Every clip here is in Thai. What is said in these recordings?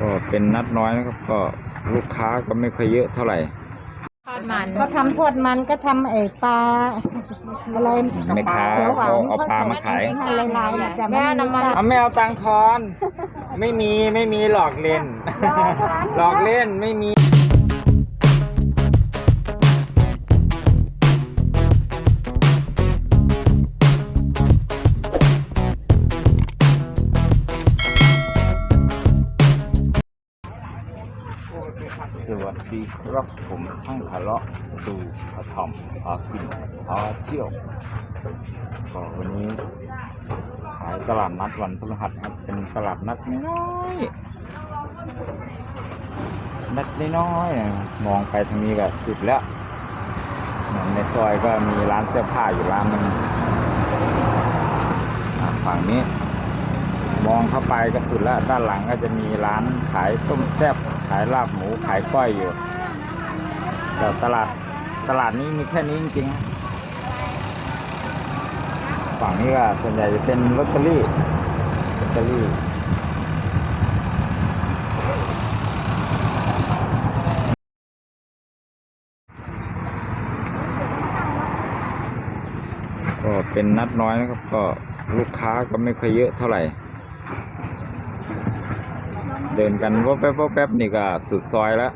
ก็เป็นนัดน้อยนะครับก็ลูกค้าก็ไม่ค่อยเยอะเท่าไหร่ทอดมันก็ทำทอดมันก็ทำไอ้ปลาอะไรแม่ค้าเขียวหวานเอาเอาปลามาขายให้ลายๆนะจะแม่น้ำมันเอาไม่เอาตังค์ทอน ไม่มีไม่มีหลอกเล่น หลอกเล่นไม่มี ดีครับผมช่างทะเลาะดูพระทอมพากินพาเที่ยวก็วันนี้ขายตลาดนัดวันพฤหัสครับ เป็นตลาดนัดน้อยนัดน้อยมองไปทางนี้ก็สุดแล้วเหมือนในซอยก็มีร้านเสื้อผ้าอยู่ร้านหนึงอะฝั่งนี้ มองเข้าไปก็สุดแล้วด้านหลังก็จะมีร้านขายต้มแซ่บขายลาบหมูขายก้อยอยู่ แต่ตลาดตลาดนี้มีแค่นี้จริงๆฝั่งนี้ก็ส่วนใหญ่จะเป็นลอตเตอรี่ลอตเตอรี่ก็เป็นนัดน้อยนะครับก็ลูกค้าก็ไม่ค่อยเยอะเท่าไหร่ เดินกันวบแป๊บวบแป๊บนี่ก็สุดซอยแล้ว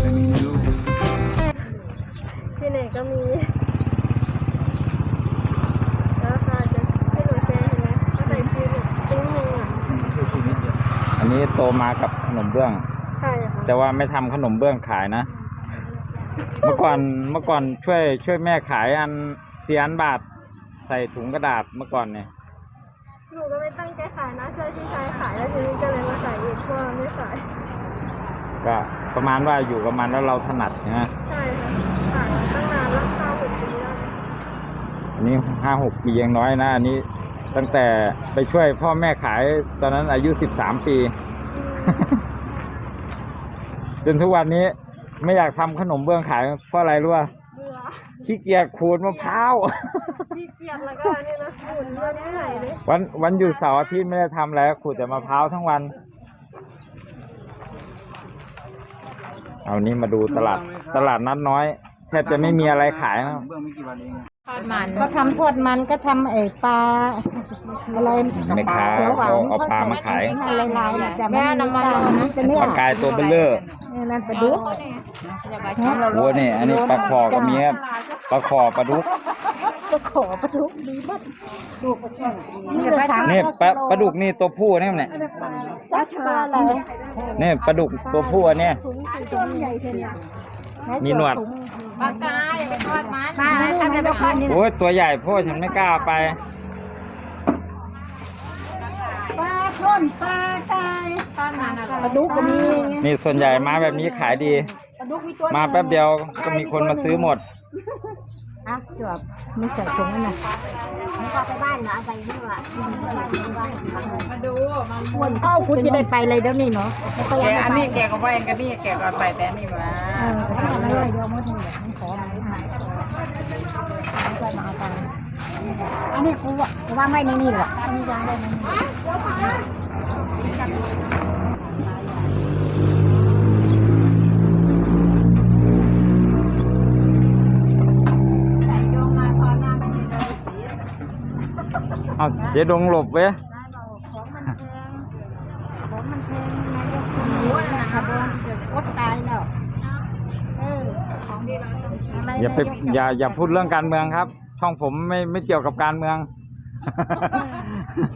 ไม่มีลูกที่ไหนก็มีแล้วค่ะจะให้หนูแชร์เห็นไหมก็ใส่ฟิลติ้งนึงอะอันนี้โตมากับขนมเบื้อง ใช่ค่ะแต่ว่าไม่ทำขนมเบื้องขายนะ เมื่อก่อนเมื่อก่อนช่วยช่วยแม่ขายอันเสียนบาทใส่ถุงกระดาษเมื่อก่อนเนี่ย หนูก็ไม่ตั้งใจขายนะช่วยพี่ชายขายแล้วทีนี้ก็เลยมาใส่อีกเพราะว่าไม่ขาย ก็ประมาณว่าอยู่กับมันแล้วเราถนัดนะใช่ค่ะขายมาตั้งนานแล้วข้าวหกปีแล้วอันนี้ห้าหกปียังน้อยนะอันนี้ตั้งแต่ไปช่วยพ่อแม่ขายตอนนั้นอายุสิบสามปี จนทุกวันนี้ไม่อยากทำขนมเบื้องขายเพราะอะไรรู้ป่ะเบื่อขี้เกียจขูดมะพร้าวพี่เกียจแล้วก็นี่นะหมุนเลื่อนไม่ไหนเลยวันวันหยุดเสาร์อาทิตย์ไม่ได้ทำอะไรก็ขูดแต่มะพร้าวทั้งวัน เอานี้มาดูตลาดตลาดนัดน้อยแทบจะไม่มีอะไรขายนะทอดมันก็ทำทอดมันก็ทำไอ้ปลาอะไรแม่ค้าเขียวหวานเอาเอาปลามาขายให้ลายๆนะจะแม่น้ำมันร้อนจะเนี่ยปลากายตัวเบลเลอร์เนี่ยนั่นปลาดุกโอ้นี่อันนี้ปลาคอก็มีครับปลาคอปลาดุก ก็ขอปลาดุกดีบ้างดูปลาช่อนนี่จะถามนี่ปลาปลาดุกนี่ตัวผู้นี่เนี่ยปลาชาอะไรนี่ปลาดุกตัวผู้อันเนี้ยถุงตัวใหญ่เท่านี้มีหนวดปลากายอย่าไปทอดมันปลาถ้าจะไปทอดนี่โอ้ยตัวใหญ่โพ่อฉันไม่กล้าเอาไปปลาข้นปลากายทอดมันอะไรปลาดุกก็มีนี่ส่วนใหญ่มาแบบนี้ขายดีปลาดุกมีตัวมาแป๊บเดียวก็มีคนมาซื้อหมด อะจบไม่ใส่ถุงนั่นน่ะไปบ้านเหรอไปที่ว่ามาดูมันควรเข้าคุณจะได้ไปเลยเดี๋ยวนี้เนาะแกอันนี้แกก็ไปกันนี่แกก็ไปแต่นี่มาเออแต่ถ้าไม่ได้เดี๋ยวมดนี่แหละขอมาไม่หายไม่มาเอาไปอันนี้กูว่ากูว่าไม่นี่นี่หรอกอันนี้วางได้ไหม เอาเจ๊ดงหลบเว้ยของมันแพงของมันแพงนายกคุณหมูนะครับอดตายแล้วเออของดีเราต้องอะไรอย่าไปอย่าอย่าพูดเรื่องการเมืองครับ ช่องผมไม่ไม่เกี่ยวกับการเมือง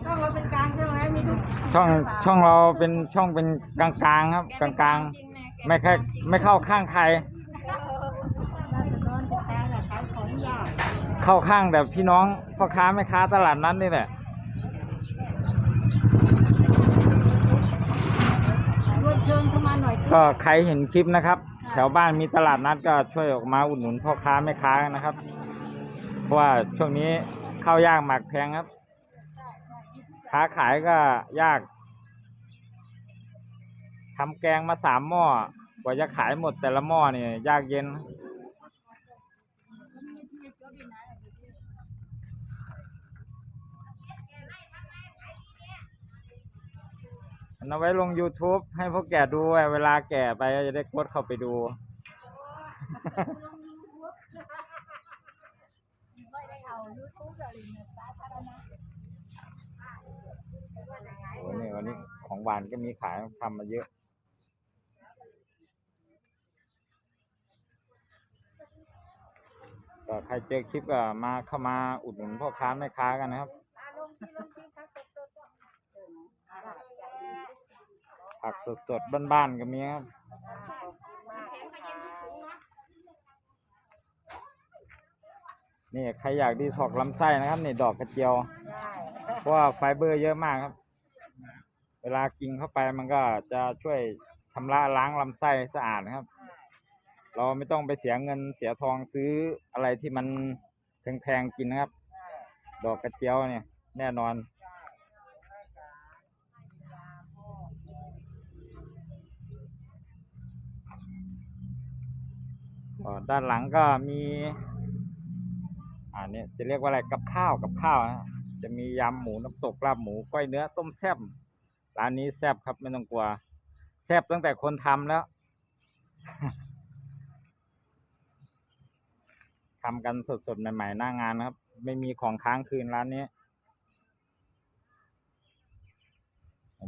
ต้องเราเป็นกลางใช่ไหมมีทุกช่องช่องเราเป็นช่องเป็นกลางๆครับกลางๆ ไม่แค่ไม่เข้าข้างใคร ราษฎรจะแปลแหละขายของยาก เข้าข้างแต่พี่น้องพ่อค้าแม่ค้าตลาดนั้นนี่แหละรถเชิญเข้ามาหน่อยก็ใครเห็นคลิปนะครับ แถวบ้านมีตลาดนัดก็ช่วยออกมาอุดหนุนพ่อค้าแม่ค้ากันนะครับ เพราะว่าช่วงนี้ข้าวยากหมากแพงครับ ค้าขายก็ยากทำแกงมาสามหม้อกว่าจะขายหมดแต่ละหม้อเนี่ยยากเย็น เอาไว้ลง YouTube ให้พวกแกดูเวลาแก่ไปจะได้กดเข้าไปดูโอ้นี่วันนี้ของหวานก็มีขายทำมาเยอะ ก็ใครเจอคลิปก็มาเข้ามาอุดหนุนพ่อค้าแม่ค้ากันนะครับ ผักสดๆ บ้านๆก็มีครับ นี่ใครอยากดีถอกลำไส้นะครับ นี่ดอกกระเจียว เพราะว่าไฟเบอร์เยอะมากครับ เวลากินเข้าไปมันก็จะช่วยชำระล้างลำไส้สะอาดครับ เราไม่ต้องไปเสียเงินเสียทองซื้ออะไรที่มันแพงๆกินนะครับ ดอกกระเจียวเนี่ย แน่นอน ก็ด้านหลังก็มีอ่าเนี่ยจะเรียกว่าอะไรกับข้าวกับข้าวนะจะมียำหมูน้ำตกลาบหมูก้อยเนื้อต้มแซ่บร้านนี้แซ่บครับไม่ต้องกลัวแซ่บตั้งแต่คนทำแล้วทำกันสดๆใหม่ๆหน้างานนะครับ ไม่มีของค้างคืนร้านนี้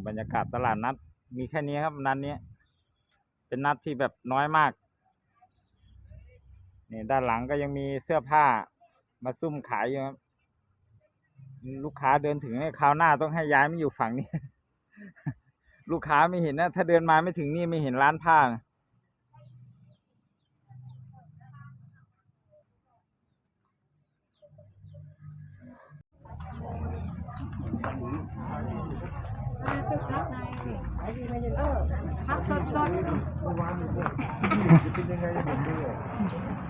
บรรยากาศตลาดนัด มีแค่นี้ครับนัดนี้เป็นนัดที่แบบน้อยมาก นี่ด้านหลังก็ยังมีเสื้อผ้ามาซุ่มขายอยู่ครับลูกค้าเดินถึงคราวหน้าต้องให้ย้ายมาอยู่ฝั่งนี้ ลูกค้าไม่เห็นนะ ถ้าเดินมาไม่ถึงนี่ไม่เห็นร้านผ้านะ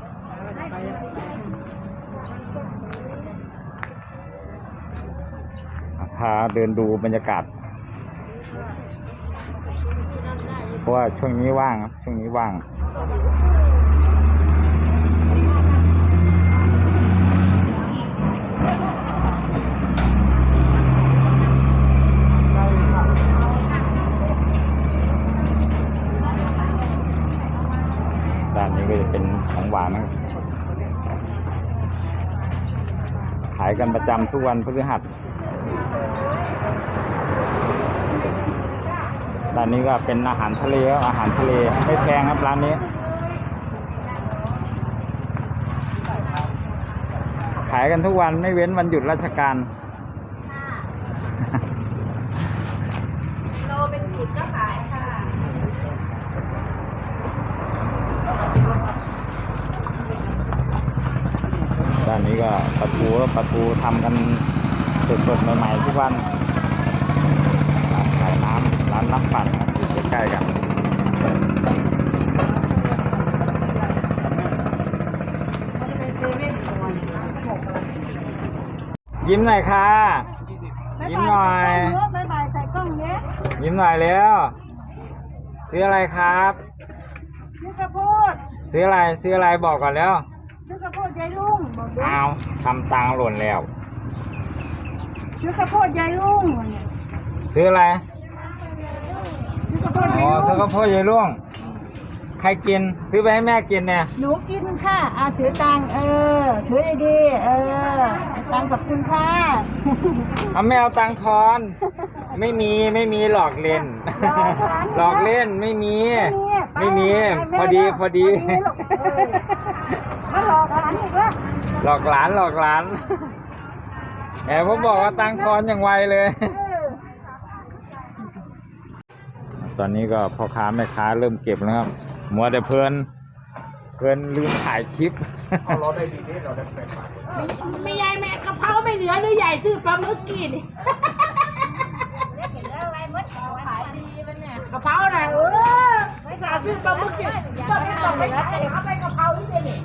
พ พาเดินดูบรรยากาศ เพราะว่าช่วงนี้ว่างครับ ช่วงนี้ว่าง ด้านนี้ก็จะเป็นของหวานนะครับ ขาย กันประจำทุกวันพฤหัสร้านนี้ก็เป็นอาหารทะเลอาหารทะเลไม่แพงครับร้านนี้ ขายกันทุกวันไม่เว้นวันหยุดราชการโลเป็นขีดก็ขาย ด้านนี้ก็ปลาทูปลาทูทำกันสดๆใหม่ๆทุกวันร้านขายน้ำร้านน้ำปั่นครับอยู่ใกล้ๆกันยิ้มหน่อยค่ะ ยิ้มหน่อยบายบายใส่กล้องเนี้ยยิ้มหน่อยเร็วซื้ออะไรครับ ซื้อกระโพดซื้ออะไรซื้ออะไรบอกก่อนแล้ว ซื้อกระโพดยายลุงบอกด้วยเอาทำตังค์หล่นแล้ว ซื้อกระโพดยายลุงซื้ออะไร ซื้อกระโพดอ๋ยาอยซื้ลุองข้าวโพดยายล่วง ใครกิน ซื้อไปให้แม่กินเนี่ย หนูกินค่ะอาถือตังค์เออถือดีๆเออตังค์กับคุณค่ะเอาไม่เอาตังค์ทอน ไม่มีไม่มีหลอกเล่น หลอกเล่นไม่มี ไม่มี พอดีพอดีมาห ลอกหลานอีกแล้วหลอกหลานหลอกหลานแอบผมบอกว่าตังค์ทอนอย่างไวเลย เออตอนนี้ก็พ่อค้าแม่ค้าเริ่มเก็บแล้วครับมัวแต่เพลินเกินลืมถ่ายคลิปไม่ยายแม่กะเพราไม่เหลือหรือใหญ่ซื้อปลาหมึกกินกะเพราน่ะเออไม่สาซื้อปลาหมึกกินก็ไม่ต้องไปขายเขาไปกะเพราที่นี่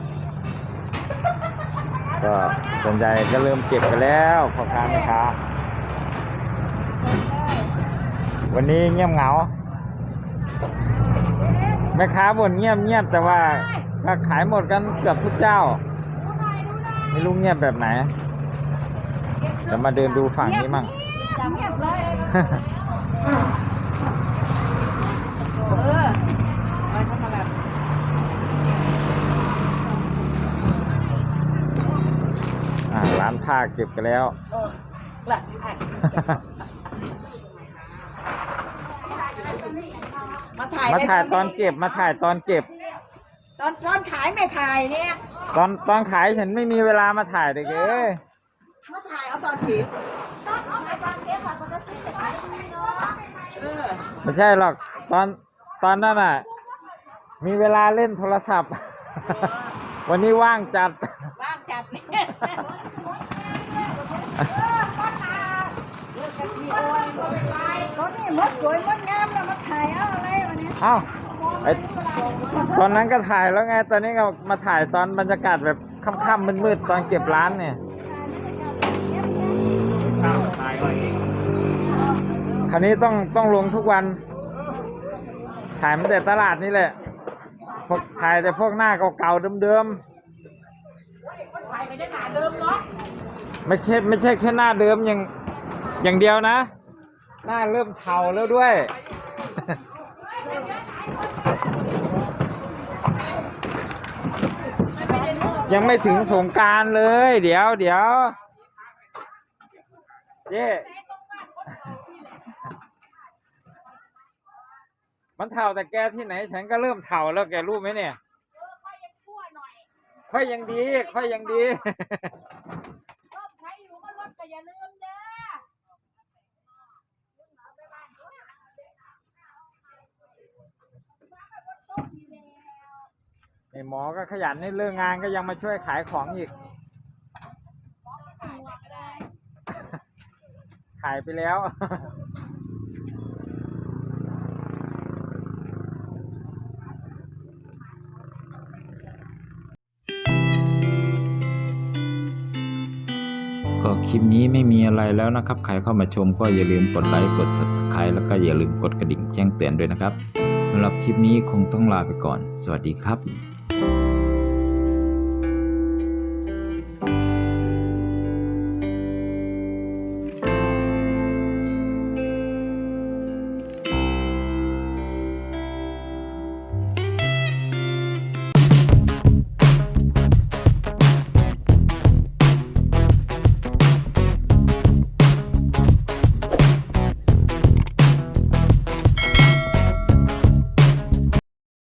ก็ส่วนใหญ่ก็เริ่มเก็บไปแล้วพ่อค้าแม่ค้าวันนี้เงียบเหงา แม่ค้าบ่นเงียบเงียบแต่ว่าก็ขายหมดกันเกือบทุกเจ้า ไม่รู้เงียบแบบไหนเดี๋ยวมาเดินดูฝั่งนี้มั่งเงียบเลยเอออะไรก็มาแบบ อ่า ร้านผ้าเก็บกันแล้วเออหลักมาถ่ายมาถ่ายตอนเก็บมาถ่ายตอนเก็บ ตอนตอนขายไม่ถ่ายเนี่ย ตอนตอนขายฉันไม่มีเวลามาถ่ายเลยเอ้ยมาถ่ายเอาตอนขีดเออไม่ใช่หรอกตอนตอนนั้นอะ มีเวลาเล่นโทรศัพท์ วันนี้ว่างจัด ว่างจัด อาวะเนี่ยเอ้าไอตอนนั้นก็ถ่ายแล้วไง ตอนนี้ก็มาถ่ายตอนบรรยากาศแบบค่ำๆมืดๆตอนเก็บร้านเนี่ยคราวนี้ต้องต้องลงทุกวัน ถ่ายมาแต่ตลาดนี่แหละถ่ายแต่พวกหน้าเก่าๆเดิมถ่าย ไปได้หนาเดิมเนาะไม่ใช่ไม่ใช่แค่หน้าเดิมอย่างอย่างเดียวนะ หน้าเริ่มเทาแล้วด้วย ยังไม่ถึงสงการเลย เดี๋ยวเดี๋ยวเจ๊มันเท่าแต่แกที่ไหน ฉันก็เริ่มเท่าแล้วแกรู้ไหมเนี่ย ค่อยยังดี ค่อยยังดีใครอยู่ก็รถก็อย่าลืมเด้อไอหมอก็ขยันในเรื่องงานก็ยังมาช่วยขายของอีก ขายไปแล้ว คลิปนี้ไม่มีอะไรแล้วนะครับ ใครเข้ามาชมก็อย่าลืมกดไลค์ กด Subscribe แล้วก็อย่าลืมกดกระดิ่งแจ้งเตือนด้วยนะครับสำหรับคลิปนี้คงต้องลาไปก่อน สวัสดีครับ